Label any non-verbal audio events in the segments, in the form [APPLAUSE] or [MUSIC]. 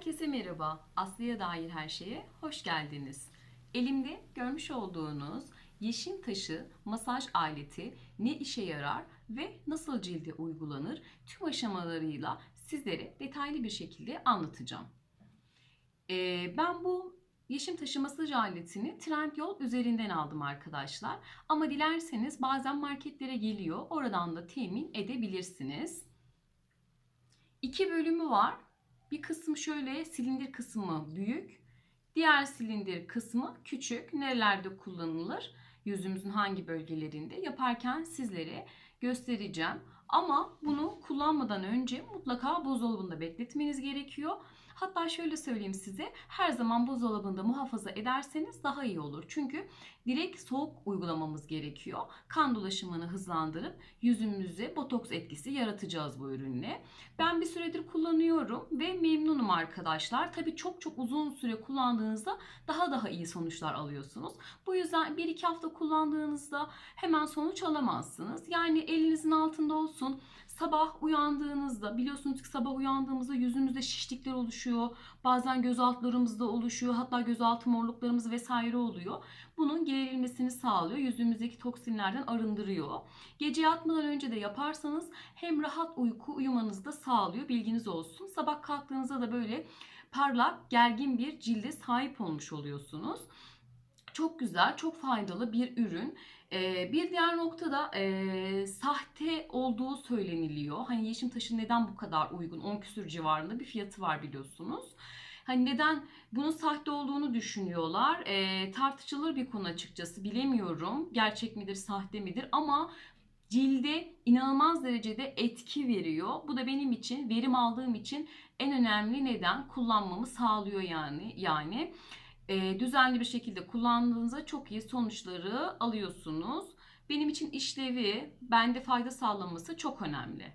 Herkese merhaba. Aslı'ya dair her şeye hoş geldiniz. Elimde görmüş olduğunuz yeşim taşı masaj aleti ne işe yarar ve nasıl cilde uygulanır tüm aşamalarıyla sizlere detaylı bir şekilde anlatacağım. Ee, ben bu yeşim taşı masaj aletini Trendyol üzerinden aldım arkadaşlar. Ama dilerseniz bazen marketlere geliyor. Oradan da temin edebilirsiniz. İki bölümü var. Bir kısım şöyle silindir kısmı büyük. Diğer silindir kısmı küçük. Nerelerde kullanılır? Yüzümüzün hangi bölgelerinde yaparken sizlere göstereceğim. Ama bunu kullanmadan önce mutlaka buzdolabında bekletmeniz gerekiyor. Hatta şöyle söyleyeyim size her zaman buzdolabında muhafaza ederseniz daha iyi olur. Çünkü direkt soğuk uygulamamız gerekiyor. Kan dolaşımını hızlandırıp yüzümüze botoks etkisi yaratacağız bu ürünle. Ben bir süredir kullanıyorum ve memnunum arkadaşlar. Tabii çok çok uzun süre kullandığınızda daha daha iyi sonuçlar alıyorsunuz. Bu yüzden 1-2 hafta kullandığınızda hemen sonuç alamazsınız. Yani elinizin altında olsun. Sabah uyandığınızda biliyorsunuz ki sabah uyandığımızda yüzümüzde şişlikler oluşuyor. Bazen göz altlarımızda oluşuyor. Hatta gözaltı morluklarımız vesaire oluyor. Bunun giderilmesini sağlıyor. Yüzümüzdeki toksinlerden arındırıyor. Gece yatmadan önce de yaparsanız hem rahat uyku uyumanızı da sağlıyor. Bilginiz olsun. Sabah kalktığınızda da böyle parlak, gergin bir cilde sahip olmuş oluyorsunuz. Çok güzel, çok faydalı bir ürün. Ee, bir diğer noktada e, sahte olduğu söyleniliyor. Hani yeşim taşı neden bu kadar uygun? 10 küsür civarında bir fiyatı var biliyorsunuz. Hani neden bunun sahte olduğunu düşünüyorlar. E, tartışılır bir konu açıkçası. Bilemiyorum gerçek midir, sahte midir ama cilde inanılmaz derecede etki veriyor. Bu da benim için, verim aldığım için en önemli neden kullanmamı sağlıyor yani. Yani e, düzenli bir şekilde kullandığınızda çok iyi sonuçları alıyorsunuz. Benim için işlevi, bende fayda sağlaması çok önemli.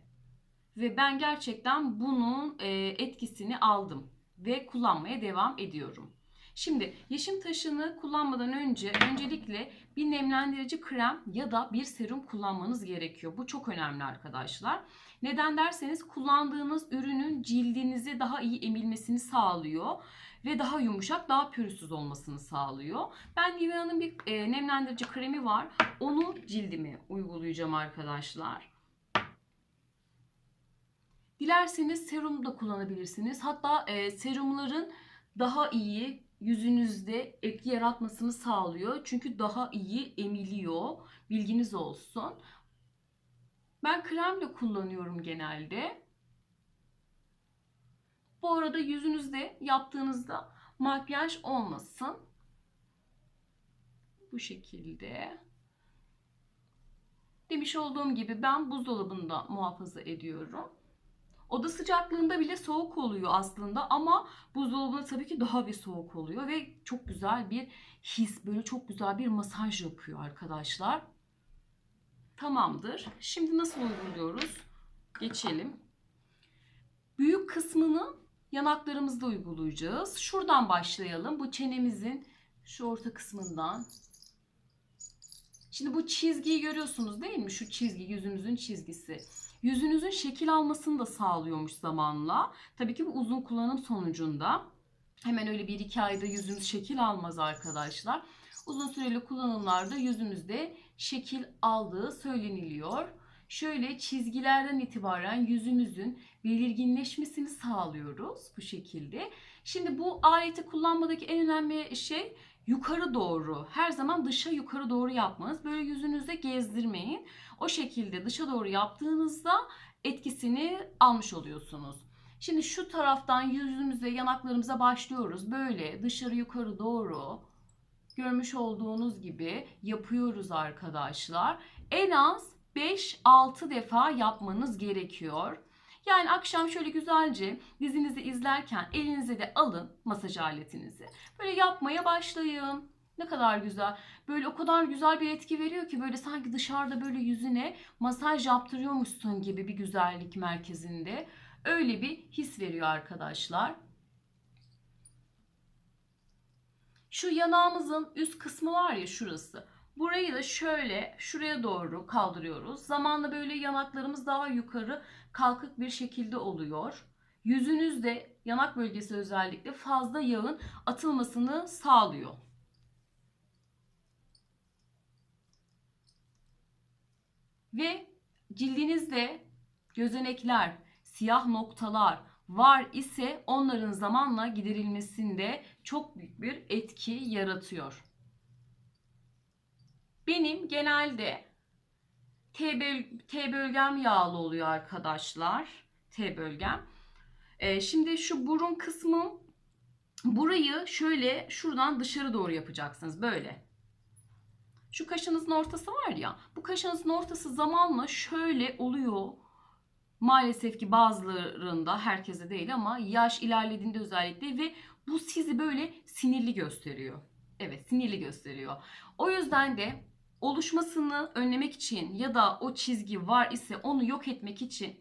Ve ben gerçekten bunun e, etkisini aldım ve kullanmaya devam ediyorum. Şimdi yeşim taşını kullanmadan önce öncelikle bir nemlendirici krem ya da bir serum kullanmanız gerekiyor. Bu çok önemli arkadaşlar. Neden derseniz kullandığınız ürünün cildinizi daha iyi emilmesini sağlıyor ve daha yumuşak, daha pürüzsüz olmasını sağlıyor. Ben Nivea'nın bir e, nemlendirici kremi var. Onu cildime uygulayacağım arkadaşlar. Dilerseniz serum da kullanabilirsiniz. Hatta e, serumların daha iyi yüzünüzde etki yaratmasını sağlıyor. Çünkü daha iyi emiliyor. Bilginiz olsun. Ben kremle kullanıyorum genelde. Bu arada yüzünüzde yaptığınızda makyaj olmasın. Bu şekilde. Demiş olduğum gibi ben buzdolabında muhafaza ediyorum. Oda sıcaklığında bile soğuk oluyor aslında ama buzdolabında tabii ki daha bir soğuk oluyor ve çok güzel bir his, böyle çok güzel bir masaj yapıyor arkadaşlar. Tamamdır. Şimdi nasıl uyguluyoruz? Geçelim. Büyük kısmını yanaklarımızda uygulayacağız. Şuradan başlayalım. Bu çenemizin şu orta kısmından. Şimdi bu çizgiyi görüyorsunuz değil mi? Şu çizgi yüzümüzün çizgisi. Yüzünüzün şekil almasını da sağlıyormuş zamanla. Tabii ki bu uzun kullanım sonucunda. Hemen öyle bir iki ayda yüzümüz şekil almaz arkadaşlar. Uzun süreli kullanımlarda yüzümüzde şekil aldığı söyleniliyor. Şöyle çizgilerden itibaren yüzümüzün belirginleşmesini sağlıyoruz bu şekilde. Şimdi bu aleti kullanmadaki en önemli şey yukarı doğru. Her zaman dışa yukarı doğru yapmanız. Böyle yüzünüzde gezdirmeyin. O şekilde dışa doğru yaptığınızda etkisini almış oluyorsunuz. Şimdi şu taraftan yüzümüze, yanaklarımıza başlıyoruz. Böyle dışarı yukarı doğru görmüş olduğunuz gibi yapıyoruz arkadaşlar. En az 5-6 defa yapmanız gerekiyor. Yani akşam şöyle güzelce dizinizi izlerken elinize de alın masaj aletinizi. Böyle yapmaya başlayın. Ne kadar güzel. Böyle o kadar güzel bir etki veriyor ki böyle sanki dışarıda böyle yüzüne masaj yaptırıyormuşsun gibi bir güzellik merkezinde. Öyle bir his veriyor arkadaşlar. Şu yanağımızın üst kısmı var ya şurası. Burayı da şöyle şuraya doğru kaldırıyoruz. Zamanla böyle yanaklarımız daha yukarı kalkık bir şekilde oluyor. Yüzünüzde yanak bölgesi özellikle fazla yağın atılmasını sağlıyor. Ve cildinizde gözenekler, siyah noktalar var ise onların zamanla giderilmesinde çok büyük bir etki yaratıyor. Benim genelde T, böl- T bölgem yağlı oluyor arkadaşlar. T bölgem. Ee, şimdi şu burun kısmı burayı şöyle şuradan dışarı doğru yapacaksınız böyle. Şu kaşınızın ortası var ya bu kaşınızın ortası zamanla şöyle oluyor. Maalesef ki bazılarında herkese değil ama yaş ilerlediğinde özellikle ve bu sizi böyle sinirli gösteriyor. Evet sinirli gösteriyor. O yüzden de oluşmasını önlemek için ya da o çizgi var ise onu yok etmek için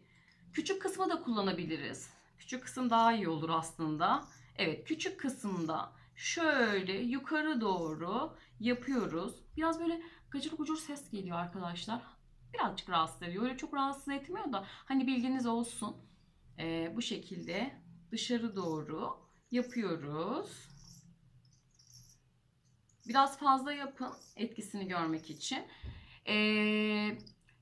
küçük kısmı da kullanabiliriz. Küçük kısım daha iyi olur aslında. Evet küçük kısımda şöyle yukarı doğru yapıyoruz. Biraz böyle gacır gucur ses geliyor arkadaşlar. Birazcık rahatsız ediyor. Öyle çok rahatsız etmiyor da hani bilginiz olsun. Ee, bu şekilde dışarı doğru yapıyoruz. Biraz fazla yapın etkisini görmek için. Ee,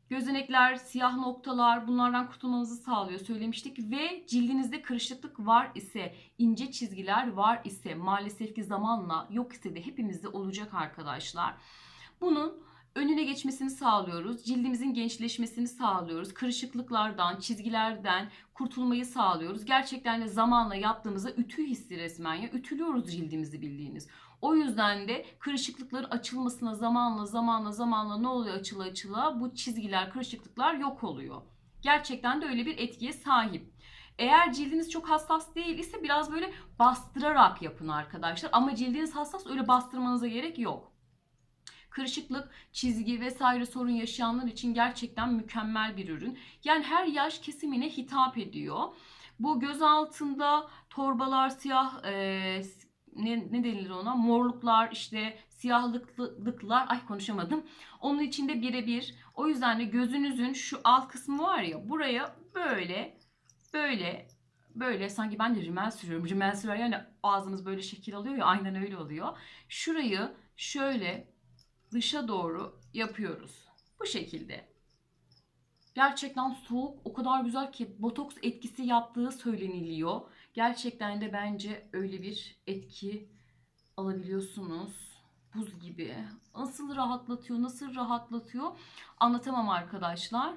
gözenekler, siyah noktalar bunlardan kurtulmanızı sağlıyor söylemiştik. Ve cildinizde kırışıklık var ise, ince çizgiler var ise maalesef ki zamanla yok ise de hepimizde olacak arkadaşlar. Bunun önüne geçmesini sağlıyoruz. Cildimizin gençleşmesini sağlıyoruz. Kırışıklıklardan, çizgilerden kurtulmayı sağlıyoruz. Gerçekten de zamanla yaptığımızda ütü hissi resmen ya. Ütülüyoruz cildimizi bildiğiniz. O yüzden de kırışıklıkların açılmasına zamanla zamanla zamanla ne oluyor açıla açıla bu çizgiler, kırışıklıklar yok oluyor. Gerçekten de öyle bir etkiye sahip. Eğer cildiniz çok hassas değil ise biraz böyle bastırarak yapın arkadaşlar. Ama cildiniz hassas öyle bastırmanıza gerek yok. Kırışıklık, çizgi vesaire sorun yaşayanlar için gerçekten mükemmel bir ürün. Yani her yaş kesimine hitap ediyor. Bu göz altında torbalar, siyah e, ne, ne denilir ona? Morluklar, işte siyahlıklar, ay konuşamadım. Onun içinde birebir. O yüzden de gözünüzün şu alt kısmı var ya buraya böyle böyle böyle sanki ben de rimel sürüyorum. Rimel sürer yani ağzımız böyle şekil alıyor ya aynen öyle oluyor. Şurayı şöyle dışa doğru yapıyoruz. Bu şekilde. Gerçekten soğuk o kadar güzel ki botoks etkisi yaptığı söyleniliyor. Gerçekten de bence öyle bir etki alabiliyorsunuz. Buz gibi. Nasıl rahatlatıyor, nasıl rahatlatıyor anlatamam arkadaşlar.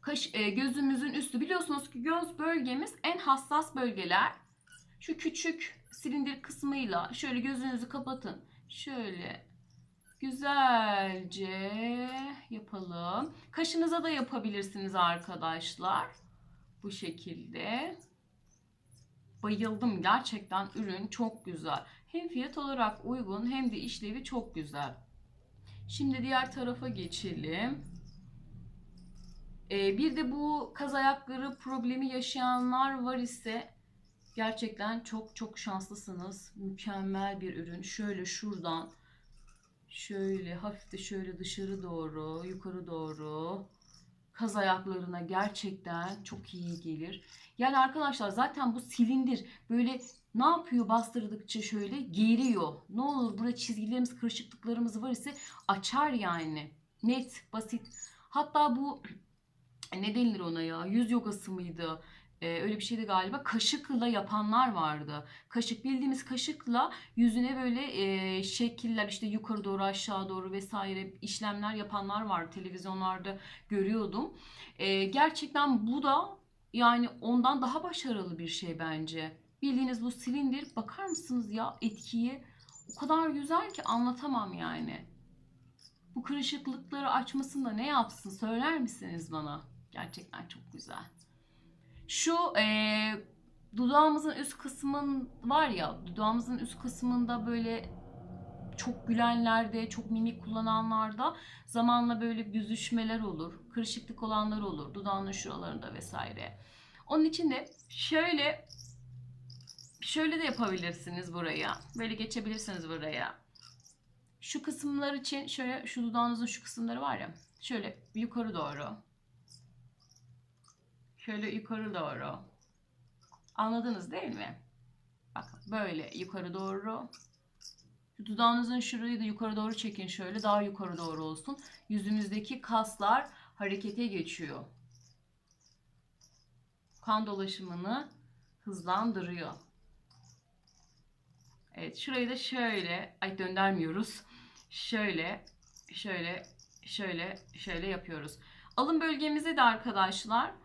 Kaş, e, gözümüzün üstü biliyorsunuz ki göz bölgemiz en hassas bölgeler. Şu küçük silindir kısmıyla şöyle gözünüzü kapatın. Şöyle güzelce yapalım. Kaşınıza da yapabilirsiniz arkadaşlar. Bu şekilde. Bayıldım gerçekten ürün çok güzel. Hem fiyat olarak uygun hem de işlevi çok güzel. Şimdi diğer tarafa geçelim. Ee, bir de bu kaz ayakları problemi yaşayanlar var ise gerçekten çok çok şanslısınız. Mükemmel bir ürün. Şöyle şuradan şöyle hafif de şöyle dışarı doğru, yukarı doğru kaz ayaklarına gerçekten çok iyi gelir. Yani arkadaşlar zaten bu silindir böyle ne yapıyor bastırdıkça şöyle geriyor. Ne olur burada çizgilerimiz, kırışıklıklarımız var ise açar yani. Net, basit. Hatta bu [CLEARS THROAT] ne denilir ona ya? Yüz yogası mıydı? Ee, öyle bir şeydi galiba. Kaşıkla yapanlar vardı. Kaşık bildiğimiz kaşıkla yüzüne böyle e, şekiller işte yukarı doğru aşağı doğru vesaire işlemler yapanlar vardı. Televizyonlarda görüyordum. E, gerçekten bu da yani ondan daha başarılı bir şey bence. Bildiğiniz bu silindir bakar mısınız ya etkiyi o kadar güzel ki anlatamam yani. Bu kırışıklıkları açmasında ne yapsın söyler misiniz bana? Gerçekten çok güzel. Şu e, dudağımızın üst kısmın var ya dudağımızın üst kısmında böyle çok gülenlerde, çok mimik kullananlarda zamanla böyle büzüşmeler olur. Kırışıklık olanlar olur. Dudağının şuralarında vesaire. Onun için de şöyle şöyle de yapabilirsiniz buraya. Böyle geçebilirsiniz buraya. Şu kısımlar için şöyle şu dudağınızın şu kısımları var ya. Şöyle yukarı doğru. Şöyle yukarı doğru. Anladınız değil mi? Bakın böyle yukarı doğru. Şu Dudağınızın şurayı da yukarı doğru çekin şöyle daha yukarı doğru olsun. Yüzünüzdeki kaslar harekete geçiyor. Kan dolaşımını hızlandırıyor. Evet şurayı da şöyle ay döndürmüyoruz. Şöyle şöyle şöyle şöyle yapıyoruz. Alın bölgemize de arkadaşlar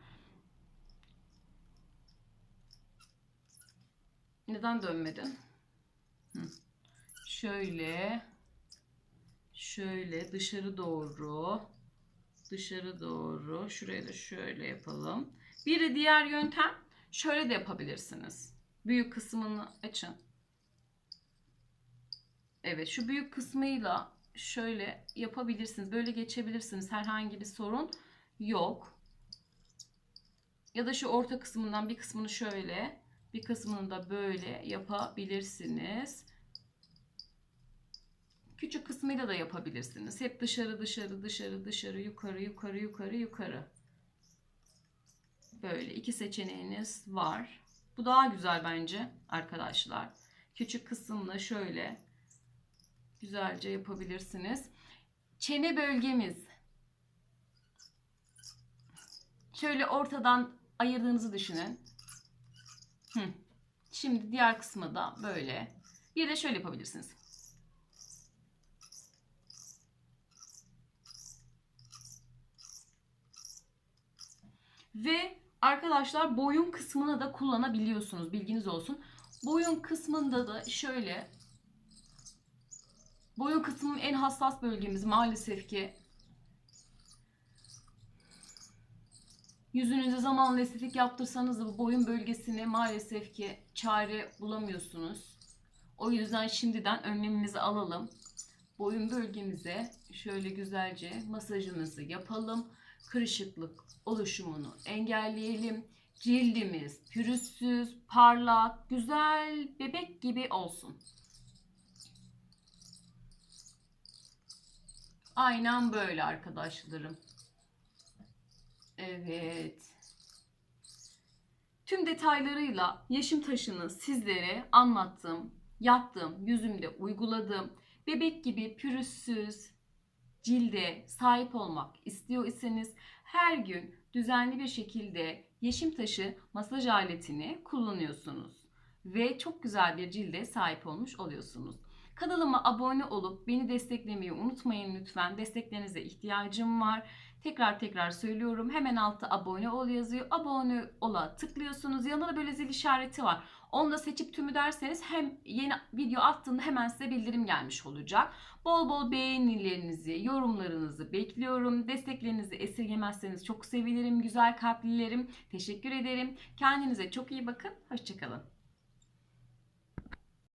neden dönmedin? Hı. Şöyle şöyle dışarı doğru dışarı doğru şurayı da şöyle yapalım. Bir diğer yöntem şöyle de yapabilirsiniz. Büyük kısmını açın. Evet şu büyük kısmıyla şöyle yapabilirsiniz. Böyle geçebilirsiniz. Herhangi bir sorun yok. Ya da şu orta kısmından bir kısmını şöyle, bir kısmını da böyle yapabilirsiniz. Küçük kısmıyla da yapabilirsiniz. Hep dışarı dışarı dışarı dışarı yukarı yukarı yukarı yukarı. Böyle iki seçeneğiniz var. Bu daha güzel bence arkadaşlar. Küçük kısmını şöyle güzelce yapabilirsiniz. Çene bölgemiz. Şöyle ortadan ayırdığınızı düşünün. Şimdi diğer kısmı da böyle. Bir de şöyle yapabilirsiniz. Ve arkadaşlar boyun kısmını da kullanabiliyorsunuz. Bilginiz olsun. Boyun kısmında da şöyle boyun kısmının en hassas bölgemiz maalesef ki yüzünüze zamanla estetik yaptırsanız da bu boyun bölgesine maalesef ki çare bulamıyorsunuz. O yüzden şimdiden önlemimizi alalım. Boyun bölgemize şöyle güzelce masajımızı yapalım. Kırışıklık oluşumunu engelleyelim. Cildimiz pürüzsüz, parlak, güzel, bebek gibi olsun. Aynen böyle arkadaşlarım. Evet. Tüm detaylarıyla yaşım taşını sizlere anlattım, yaptım, yüzümde uyguladım. Bebek gibi pürüzsüz cilde sahip olmak istiyor iseniz her gün düzenli bir şekilde yeşim taşı masaj aletini kullanıyorsunuz ve çok güzel bir cilde sahip olmuş oluyorsunuz. Kanalıma abone olup beni desteklemeyi unutmayın lütfen. Desteklerinize ihtiyacım var. Tekrar tekrar söylüyorum. Hemen altta abone ol yazıyor. Abone ola tıklıyorsunuz. Yanında da böyle zil işareti var. Onu da seçip tümü derseniz hem yeni video attığında hemen size bildirim gelmiş olacak. Bol bol beğenilerinizi, yorumlarınızı bekliyorum. Desteklerinizi esirgemezseniz çok sevinirim. Güzel kalplilerim. Teşekkür ederim. Kendinize çok iyi bakın. Hoşçakalın.